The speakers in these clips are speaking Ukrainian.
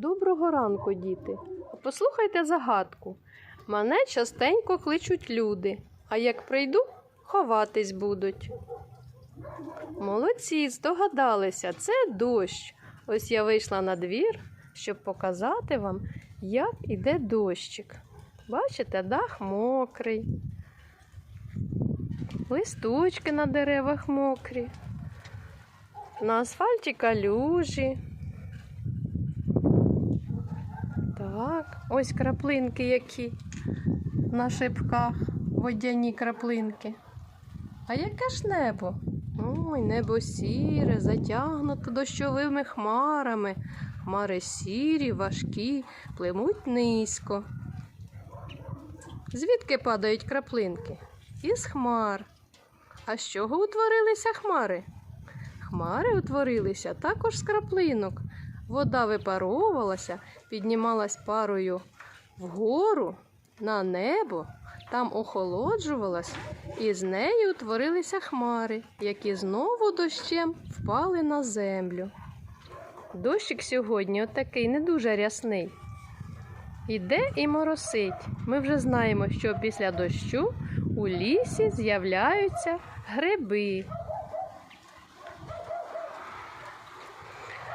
Доброго ранку, діти. Послухайте загадку. Мене частенько кличуть люди, а як прийду, ховатись будуть. Молодці, здогадалися, це дощ. Ось я вийшла на двір, щоб показати вам, як іде дощик. Бачите, дах мокрий, листочки на деревах мокрі, на асфальті калюжі. Так, ось краплинки які на шипках, водяні краплинки. А яке ж небо? Ой, небо сіре, затягнуто дощовими хмарами. Хмари сірі, важкі, плимуть низько. Звідки падають краплинки? Із хмар. А з чого утворилися хмари? Хмари утворилися також з краплинок. Вода випаровувалася, піднімалась парою вгору на небо, там охолоджувалась, і з нею утворилися хмари, які знову дощем впали на землю. Дощик сьогодні отакий не дуже рясний. Іде і моросить. Ми вже знаємо, що після дощу у лісі з'являються гриби.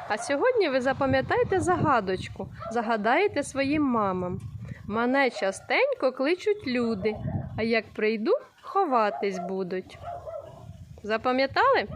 А сьогодні ви запам'ятайте загадочку, загадаєте своїм мамам. Мене частенько кличуть люди, а як прийду, ховатись будуть. Запам'ятали?